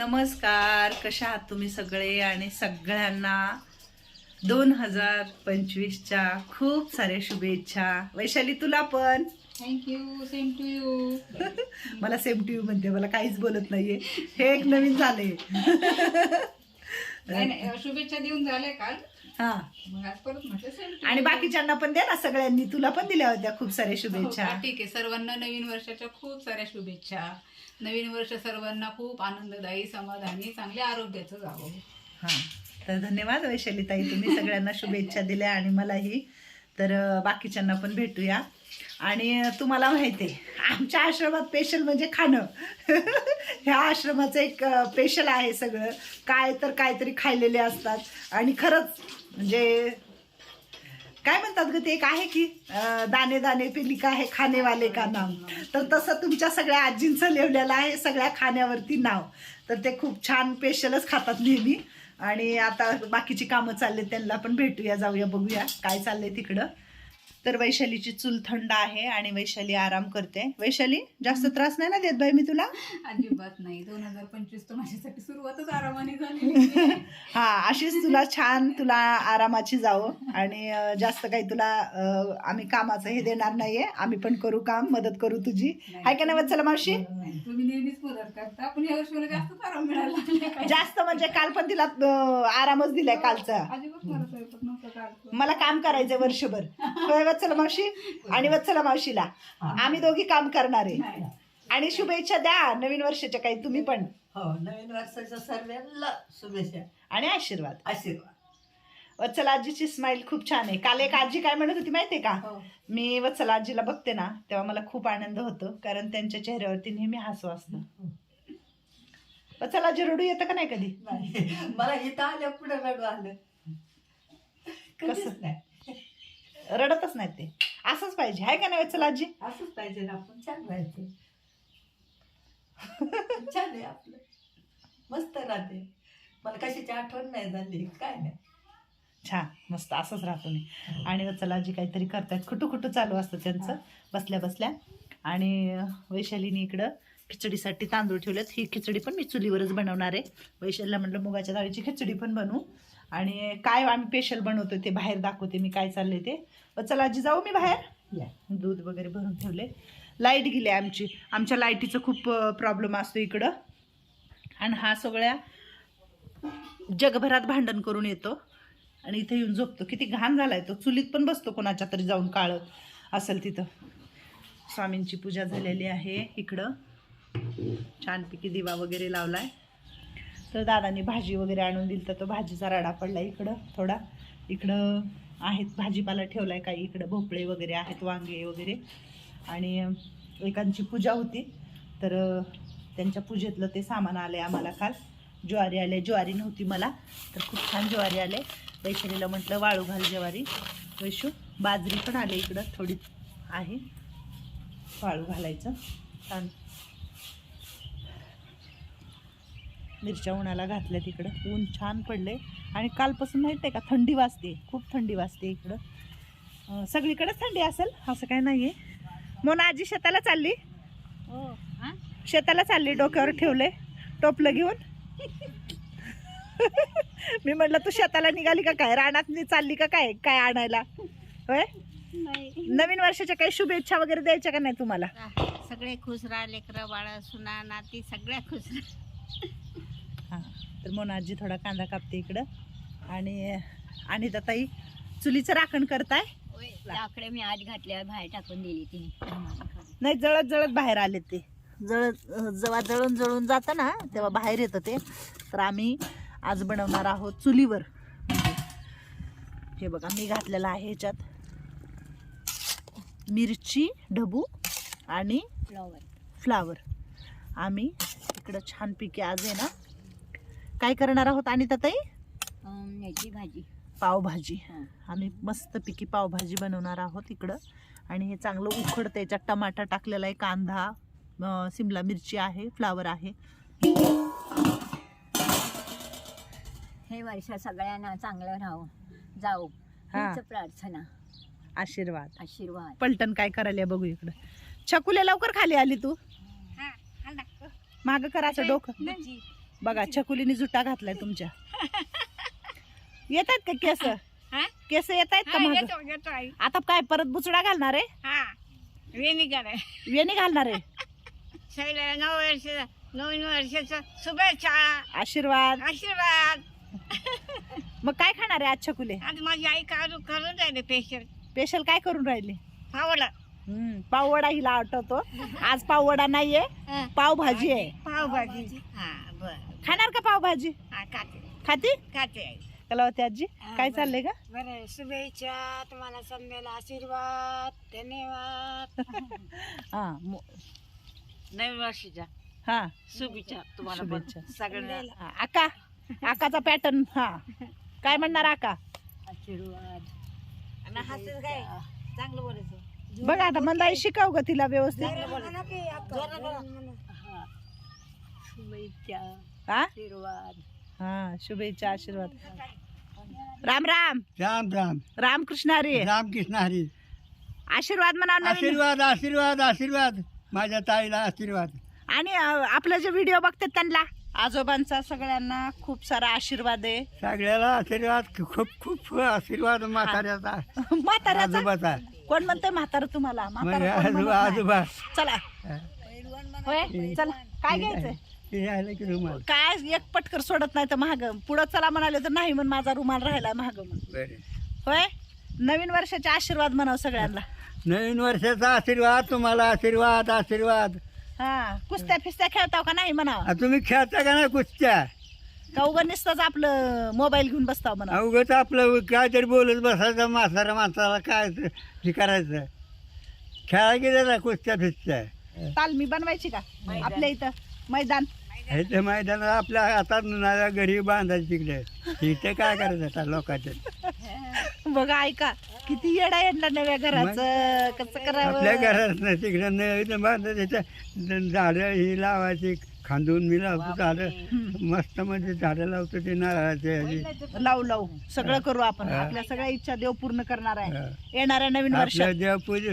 नमस्कार कशा आहात तुम्ही सगळे? आणि सगळ्यांना दोन हजार पंचवीसच्या खूप साऱ्या शुभेच्छा. वैशाली तुला पण. Thank you same to you मला सेम टू यू म्हणते मला काहीच बोलत नाहीये. हे एक नवीन झाले नाही नाही शुभेच्छा देऊन झाल्या काल. हा. मग आज परत म्हटलं सेम आणि बाकीच्यांना पण दे ना सगळ्यांनी. तुला पण दिल्या होत्या खूप साऱ्या शुभेच्छा. ठीक आहे. सर्वांना नवीन वर्षाच्या खूप साऱ्या शुभेच्छा. नवीन वर्ष सर्वांना खूप आनंददायी समाधानी चांगल्या आरोग्याचं जावं. हा. तर धन्यवाद वैशाली ताई तुम्ही सगळ्यांना शुभेच्छा दिल्या आणि मलाही. तर अं, बाकीच्यांना पण भेटूया. आणि तुम्हाला माहिती आहे आमच्या आश्रमात स्पेशल म्हणजे खाणं. ह्या आश्रमाचं एक स्पेशल आहे सगळं. काय तर काहीतरी खायलेले असतात. आणि खरंच म्हणजे काय म्हणतात ग ते? एक आहे की दाणे दाणे पिली का हे खाणेवाले का नाव? तर तसं तुमच्या सगळ्या आजींचं लिवलेलं आहे सगळ्या खाण्यावरती नाव. तर ते खूप छान स्पेशलच खातात नेहमी. आणि आता बाकीची कामं चालले त्यांना पण भेटूया जाऊया बघूया काय चाललंय तिकडं. तर वैशालीची चूल थंड आहे आणि वैशाली आराम करते. वैशाली जास्त त्रास नाही ना देत बाई मी तुला? अजिबात नाही. दोन हजार पंचवीस तर माझ्यासाठी सुरुवातच आरामाने झाली. हा अशीच तुला छान तुला आरामाची जावं. आणि जास्त काही तुला आम्ही कामाचं हे देणार नाहीये. आम्ही पण करू काम मदत करू तुझी. हाय का नाही वत्सला मावशी. तुम्ही नेहमीच मदत करता. पण या वर्षी मला जास्तच आराम मिळाला. जास्त म्हणजे काल पण तिला आरामच दिलाय कालचा. मला काम करायचंय वर्षभर. वत्सला मावशी आणि वत्सला मावशीला. आम्ही दोघी काम करणार आहे. आणि शुभेच्छा द्या नवीन वर्षाच्या काही तुम्ही पण. हो नवीन वर्षाच्या सर्वांना शुभेच्छा. आणि आशीर्वाद. आशीर्वाद. वत्सला आजीची स्माइल खूप छान आहे. काल एक आजी काय म्हणत होती माहितीये का? हो. मी वत्सला आजीला बघते ना तेव्हा मला खूप आनंद होतो कारण त्यांच्या चेहऱ्यावरती नेहमी हसू असतं वत्सला आजी रडू येतं का नाही कधी? मला इथं आल्या पुढे रडू आलं. कसं? नाही. रडतच नाही ते. असंच पाहिजे. आहे का नाही वत्सला आजी? असंच पाहिजे ना आपण. छान राहायचं छान आहे आपलं. मस्त राहते. मला कशाची आठवण नाही झाली. काय नाही. छान. मस्त. असंच राहतो मी. आणि वत्सला आजी काहीतरी करतायत. खुटू खुटू चालू असतं त्यांचं. बसल्या बसल्या. आणि वैशालीने इकडं खिचडीसाठी तांदूळ ठेवलेत. ही खिचडी पण मी चुलीवरच बनवणार आहे. वैशालीला म्हटलं मुगाच्या डाळीची खिचडी पण बनवू. आणि काय आम्ही स्पेशल बनवतो ते बाहेर दाखवते मी काय चाललंय ते. वत्सला आजी जाऊ मी बाहेर? या. दूध वगैरे भरून ठेवले लाइट गेली आमची. आमच्या लाईटीचं खूप प्रॉब्लेम असतो इकडं. आणि हा सगळ्या जगभरात भांडण करून येतो. आणि इथे येऊन झोपतो. किती घाण झालाय तो. चुलीत पण बसतो कोणाच्या तरी जाऊन काळं असेल तिथं. स्वामींची पूजा झालेली आहे इकडं. छानपैकी दिवा वगैरे लावलाय. तर दादाने भाजी वगैरे आणून दिली तर तो भाजीचा राडा पडला इकडं थोडा. इकडं आहेत भाजीपाला ठेवलाय काही इकडं भोपळे वगैरे आहेत वांगे वगैरे. आणि एकांची पूजा होती. तर त्यांच्या पूजेतलं ते सामान आले आम्हाला काल. ज्वारी आले ज्वारी नव्हती मला तर खूप छान ज्वारी आले वैशालीला म्हटलं वाळू घाल ज्वारी. वैशू बाजरी पण आले इकडं थोडी आहे. वाळू घालायचं. छान. मिरच्या उन्हाला घातल्या तिकडं. ऊन छान पडले आणि कालपासून माहिती आहे का थंडी वाजते खूप थंडी वाजते इकडं. सगळीकडेच थंडी असेल असं काय नाही आहे मोना आजी शेताला चालली? हो हा शेताला चालली डोक्यावर ठेवले टोपलं घेऊन? मी म्हटलं तू शेताला निघाली का काय? रानात नी चालली का काय? काय आणायला? होय? नाही. नवीन वर्षाच्या काही शुभेच्छा वगैरे द्यायच्या का नाही तुम्हाला? सगळे खुश राहा लेकरं बाळ सुना नाती सगळ्या खुश राहा तर मोना आजी थोडा कांदा कापते इकडं. आणि आणि ताई चुलीचं राखण करताय? लाकडे मी आज घातल्यावर बाहेर टाकून दिली तिने. नाही जळत जळत बाहेर आले ते. जळत जेव्हा जळून जळून जातं ना तेव्हा बाहेर येतं ते. तर आम्ही आज बनवणार आहोत चुलीवर. हे बघा मी घातलेलं आहे ह्याच्यात मिरची ढबू आणि फ्लॉवर. फ्लावर. आम्ही इकडं छानपैकी आज आहे ना काय करणार आहोत आणि ताई याची भाजी. पावभाजी. हं. आम्ही मस्तपैकी पावभाजी बनवणार आहोत इकडं. आणि हे चांगलं उखडतं याच्यात टमाटा टाकलेला आहे कांदा सिमला मिरची आहे फ्लावर आहे. हे वर्ष सगळ्यांना चांगलं राहो. जाऊ. हा. हीच प्रार्थना. आशीर्वाद. आशीर्वाद. पलटण काय करायला बघू इकडं. छकुले लवकर खाली आली तू. माग कर असं डोकं. बघा छकुलीने जुटा घातलाय तुमच्या. येतात का केस? हा? केस येत आहेत का हा, मागं? येतो येतो आई. आता काय परत बुचडा घालणार आहे? हा वेणीकर आहे वेणी घालणार आहे? सगळ्या नऊ वर्ष नवीन वर्षाचं शुभेच्छा. आशीर्वाद. आशीर्वाद. मग काय खाणार आहे आज छकुले? आज माझी आई काजू करून राहिले पेशल स्पेशल काय करून राहिली? पावला हम्म, पाववडा हिला आठवतो. आज पाववडा नाहीये पावभाजी आहे. पावभाजी. हा बर. खाणार का पावभाजी? हा खाते. खाती? खाते. आई कलावती आजी काय बरं. चाललंय का बरं शुभेच्छा. तुम्हाला समजायला आशीर्वाद. धन्यवाद. हा मो- नवीन वर्षाच्या हा. शुभेच्छा तुम्हाला शुभेच्छा. सगळ्यांना. हा, आका आकाचा पॅटर्न हा. काय म्हणणार आका? आशीर्वाद. आणि हसत काय? चांगलं बोलायचं. बघ आता मंदाई शिकव ग तिला व्यवस्थित. शुभेच्छा हा. हा? शुभेच्छा आशीर्वाद. राम राम. राम राम. रामकृष्ण हरी. रामकृष्ण हरी. आशीर्वाद म्हणा नवीन. आशीर्वाद आशीर्वाद आशीर्वाद. माझ्या ताईला आशीर्वाद. आणि अं, आपलं जे व्हिडिओ बघतात त्यांना आजोबांचा सगळ्यांना खूप सारा आशीर्वाद आहे. सगळ्याला आशीर्वाद खूप खूप आशीर्वाद म्हाताऱ्याचा. म्हाताऱ्याचा? आजोबाचा. कोण म्हणते म्हातारा तुम्हाला? मग म्हातारा कोण म्हणत आजोबा नाही. आजोबा. चला. होय? चला. काय घ्यायचंय? राहिलं की रुमाल? काय एक पटकर सोडत नाही तर महाग. पुढं चला म्हणाले तर नाही म्हण माझा रुमाल राहिला महाग म्हण. बरं. होय? नवीन वर्षाचे आशीर्वाद म्हणाव सगळ्यांना. नवीन वर्षाचा आशीर्वाद तुम्हाला आशीर्वाद आशीर्वाद. हा कुस्त्या फिस्त्या खेळताव का नाही म्हणाव? आ, तुम्ही खेळता का नाही कुस्त्या? का उगं नुसतंच आपलं मोबाईल घेऊन बसताव म्हणा अवघच आपलं काहीतरी बोलत बसायचं म्हातारा माणसाला काय ते- हे करायचं. खेळा गेलं ना कुस्त्या फिस्त्या. ताल मी बनवायची का? आपल्या इथं. मैदान. हे ते मैदानात आपल्या हातात ना घरी बांधायचं तिकडे इथे काय करायचं आता लोकांचं? बघा ऐका. किती येडा येडला नव्या घराचं. कसं आपल्या करावं घरात नाही तिकडे नाही बांधायचं झाडं ही लावायची. खांदून मी लावतो झाडं. मस्त म्हणजे झाडं लावतो ते नारळाचे. ह्याची. लावू लावू. सगळं करू आपण. आपल्या सगळ्या इच्छा देव पूर्ण करणार आहे. येणाऱ्या नवीन आपल्या वर्षात. देव पूज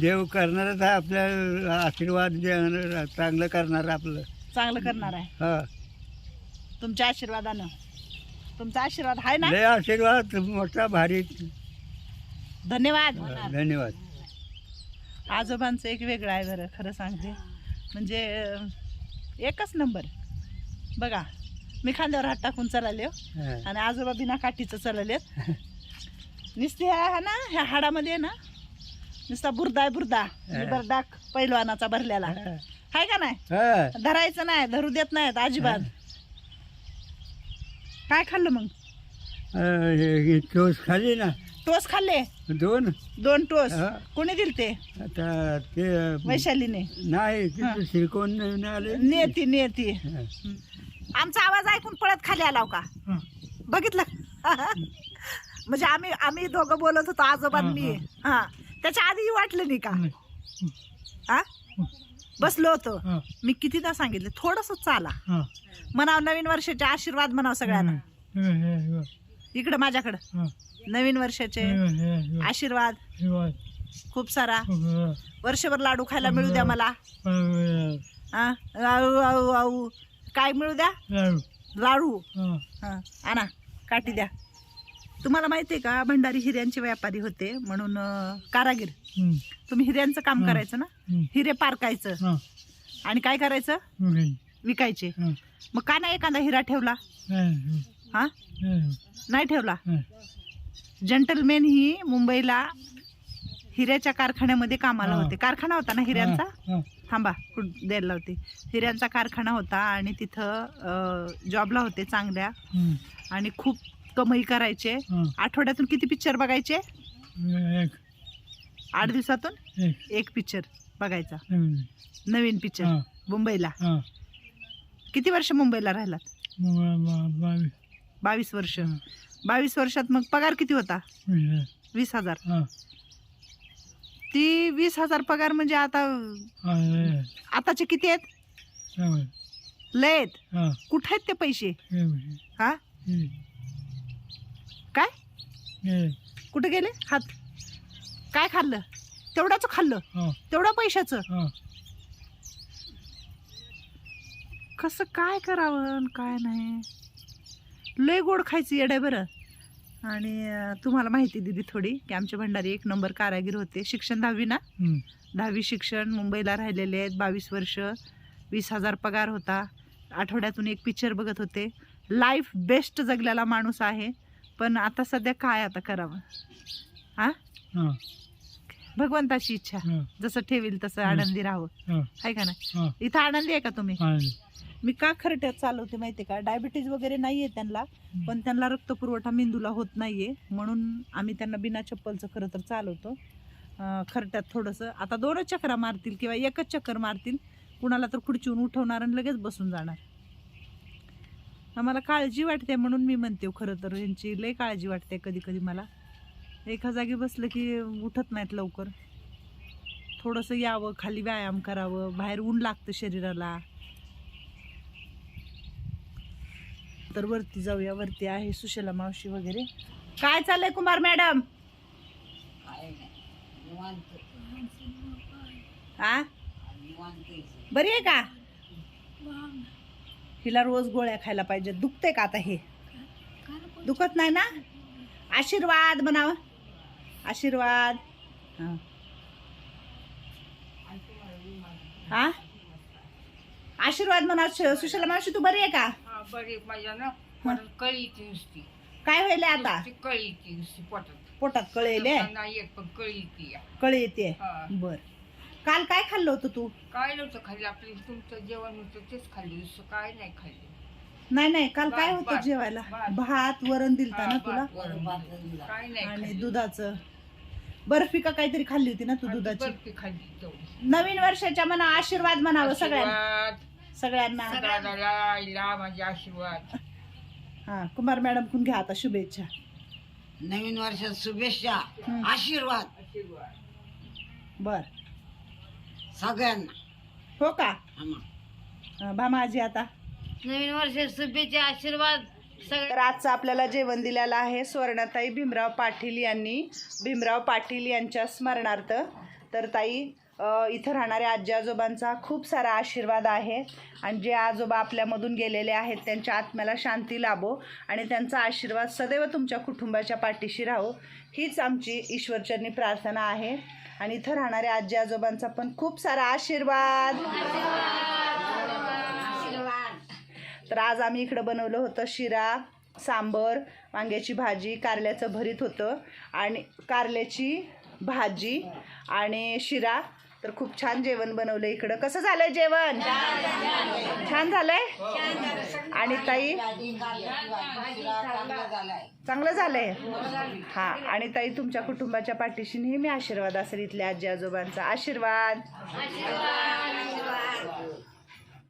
देव करणारच आहे आपल्या आशीर्वाद देणार चांगलं करणार आपलं. चांगलं करणार आहे. हा. तुमच्या आशीर्वादानं. तुमचा आशीर्वाद आहे ना? लय आशीर्वाद मोठा भारी. धन्यवाद. धन्यवाद. आजोबांचं एक वेगळं आहे बरं खरं सांगते. म्हणजे अं, एकच नंबर. बघा मी खांद्यावर हात टाकून चालले हा. आणि आजोबा बिना काठीचं चाललेत नुसते हा ना ह्या हाडामध्ये ना नुसता बुरदा. आहे बुरदा बरडाक पैलवानाचा भरलेला. हा. आहे का नाही? हा. धरायचं नाही धरू देत नाहीत अजिबात. काय खाल्लं मग? अं, हे- हे टोस खाली ना. टोस खाल्ले? दोन. दोन टोस. हा. कोणी दिल ते? आता ते वैशालीने. नाही हा. तिथे सिलिकॉन नवीन आले. नेती नेती. हा. आमचा आवाज ऐकून पळत खाली आलाव का? हा. बघितलं? म्हणजे आम्ही आम्ही दोघं बोलत होतो आजोबांनी हा त्याच्या आधी वाटलं नाही का? हा? बसलो होतो. हा. मी कितीदा सांगितलं? थोडस चाला. हा. म्हणाव नवीन वर्षाचे आशीर्वाद म्हणाव सगळ्यांना. इकडे माझ्याकडं. नवीन वर्षाचे आशीर्वाद. खूप सारा. वर्षभर लाडू खायला मिळू द्या मला. आऊ आऊ आऊ. काय मिळू द्या? लाडू. हा आणा काठी द्या. तुम्हाला माहिती आहे का भंडारी हिऱ्यांचे व्यापारी होते म्हणून कारागीर. तुम्ही हिऱ्यांचं काम करायचं ना? हिरे पारकायचं. आणि काय करायचं? विकायचे. मग का नाही एखादा हिरा ठेवला? हा नाही ठेवला? जंटलमेन ही मुंबईला हिऱ्याच्या कारखान्यामध्ये कामाला होते. कारखाना होता ना हिऱ्यांचा? थांबा द्यायला लावते हिऱ्यांचा कारखाना होता आणि तिथं जॉबला होते चांगल्या. आणि खूप कमाई करायचे. आठवड्यातून किती पिक्चर बघायचे? आठ दिवसातून? एक. पिक्चर बघायचा. नवीन पिक्चर मुंबईला. किती वर्ष मुंबईला राहिलात? बावीस वर्ष. बावीस वर्षात मग पगार किती होता? वीस. हजार. ती वीस हजार पगार म्हणजे आता आताचे किती आहेत? लय आहेत. कुठे आहेत ते पैसे? हा. काय? कुठे गेले? हात. काय खाल्लं? तेवढाच खाल्लं. तेवढं पैशाचं? कसं काय करावं? काय नाही. लय गोड खायची येड बरं. आणि तुम्हाला माहिती दिली थोडी की आमचे भंडारी एक नंबर कारागीर होते. शिक्षण दहावी ना. दहावी शिक्षण मुंबईला राहिलेले आहेत बावीस वर्ष. वीस हजार पगार होता. आठवड्यातून एक पिक्चर बघत होते. लाईफ बेस्ट जगलेला माणूस आहे. पण आता सध्या काय आता करावं? हा? भगवंताची इच्छा. जसं ठेवील तसं. आनंदी राहावं. हा, आहे का हा. इथं आनंदी आहे का तुम्ही? मी का खरट्यात चालवते माहितीये का? डायबिटीज वगैरे नाहीये त्यांना पण त्यांना रक्तपुरवठा मेंदूला होत नाहीये. म्हणून आम्ही त्यांना बिना चप्पलचं खरं तर चालवतो. खरट्यात थोडंसं. आता दोनच चक्रा मारतील किंवा एकच चक्कर मारतील कुणाला तर खुर्चीहून उठवणार आणि लगेच बसून जाणार. आम्हाला काळजी वाटते म्हणून मी म्हणते खरं तर यांची लय काळजी वाटते कधी कधी मला. एका जागी बसलं की उठत नाहीत लवकर. थोडंसं यावं खाली व्यायाम करावं बाहेर ऊन लागतं शरीराला. तर वरती जाऊया वरती आहे सुशला मावशी वगैरे. काय चाललंय कुमार मॅडम? हा बरी आहे का? हिला रोज गोळ्या खायला पाहिजे. दुखते का आता हे? दुखत नाही ना? आशीर्वाद म्हणावं. आशीर्वाद. हा. हा? आशीर्वाद म्हणा. सुशला मावशी तू बरी आहे का? हा, बरी माझ्या ना पोटात कळी नुसती. काय व्हायला आता? नुसती कळी नुसती पोटात. पोटात कळेले नाही येत पण कळी. कळ येते. बर. काल काय खाल्लं होतं तू? काय नव्हतं खाल्लं आपलं तुमचं जेवण होतं तेच खाल्लं दुसरं काय नाही खाल्लं. नाही नाही काल काय भात, होतं भात, जेवायला? भात. भात वरण दिलता ना हा, तुला? भात, वरण, काय नाही आणि खाल्लं. दुधाचं? बर्फी का काहीतरी खाल्ली होती ना तू आणि दुधाची? बर्फी खाल्ली तेवढी. नवीन वर्षाच्या मना आशीर्वाद म्हणावं सगळ्यांना. आशीर्वाद. सगळ्यांना. आईला माझे आशीर्वाद. हा कुमार मॅडम कुण घ्या आता शुभेच्छा. नवीन वर्षात शुभेच्छा. हम्म. आशीर्वाद. आशीर्वाद. बर. सगळ्यांना. हो का? आम्हा. हा, भामाजी आता. नवीन वर्ष शुभेच्छा आशीर्वाद सगळ्या तर आजचं आपल्याला जेवण दिलेलं आहे स्वर्णाताई भीमराव पाटील यांनी. भीमराव पाटील यांच्या स्मरणार्थ. तर ताई अ, इथं राहणाऱ्या आजी आजोबांचा खूप सारा आशीर्वाद आहे. आणि जे आजोबा आपल्यामधून गेलेले आहेत त्यांच्या आत्म्याला शांती लाभो आणि त्यांचा आशीर्वाद सदैव तुमच्या कुटुंबाच्या पाठीशी राहो. हीच आमची ईश्वरचरणी प्रार्थना आहे. आणि इथं राहणाऱ्या आजी आजोबांचा पण खूप सारा आशीर्वाद. तर आज आम्ही इकडं बनवलं होतं शिरा सांबर वांग्याची भाजी कारल्याचं भरीत होतं. आणि कारल्याची भाजी आणि शिरा तर खूप छान जेवण बनवलं इकडं. कसं झालंय जेवण? छान झालंय? आणि ताई? चांगलं झालंय? हा आणि ताई तुमच्या कुटुंबाच्या पाठीशी नेहमी आशीर्वाद असेल इथल्या आजी आजोबांचा. आशीर्वाद.